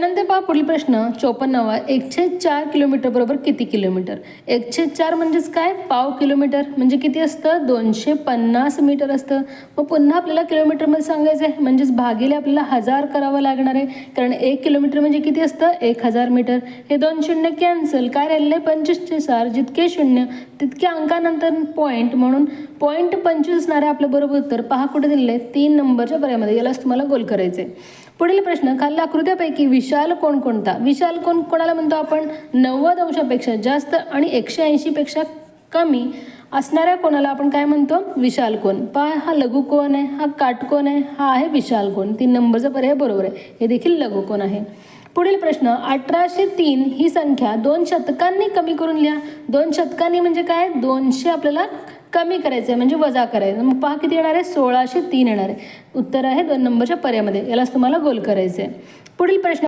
त्यानंतर पहा पुढील प्रश्न. चोपन्नावा एकशे चार किलोमीटर बरोबर किती किलोमीटर? एकशे चार म्हणजेच काय? पाव किलोमीटर. म्हणजे किती असतं? दोनशे पन्नास मीटर असतं. मग पुन्हा आपल्याला किलोमीटरमध्ये सांगायचं आहे. म्हणजेच भागीले आपल्याला हजार करावं लागणार आहे. कारण एक किलोमीटर म्हणजे किती असतं? एक हजार मीटर. हे दोन शून्य कॅन्सल. काय राहिलेलं आहे? पंचवीसचे सार जितके शून्य तितक्या अंकानंतर पॉईंट म्हणून पॉईंट पंचवीस असणार आहे आपलं बरोबर उत्तर. पहा कुठे दिलेलं आहे? तीन नंबरच्या पर्यायमध्ये. यालाच तुम्हाला गोल करायचं आहे पुढील प्रश्न खाल्ल्या आकृत्यापैकी विशाल कोण कोणता? विशाल कोण कोणाला म्हणतो आपण? नव्वद अंशापेक्षा जास्त आणि एकशे ऐंशीपेक्षा कमी असणाऱ्या कोणाला आपण काय म्हणतो? विशाल कोण. पहा हा लघु कोण आहे हा काटकोण आहे हा आहे विशाल कोण. तीन नंबरचा पर्याय बरोबर आहे. हे देखील लघु कोण आहे. पुढील प्रश्न अठराशे तीन ही संख्या दोन शतकांनी कमी करून लिहा. दोन शतकांनी म्हणजे काय? दोनशे आपल्याला कमी करायचं आहे म्हणजे वजा करायचं मग पहा किती येणार आहे? सोळाशे तीन येणार आहे. उत्तर आहे दोन नंबरच्या पर्यामध्ये यालाच तुम्हाला गोल करायचं आहे पुढील प्रश्न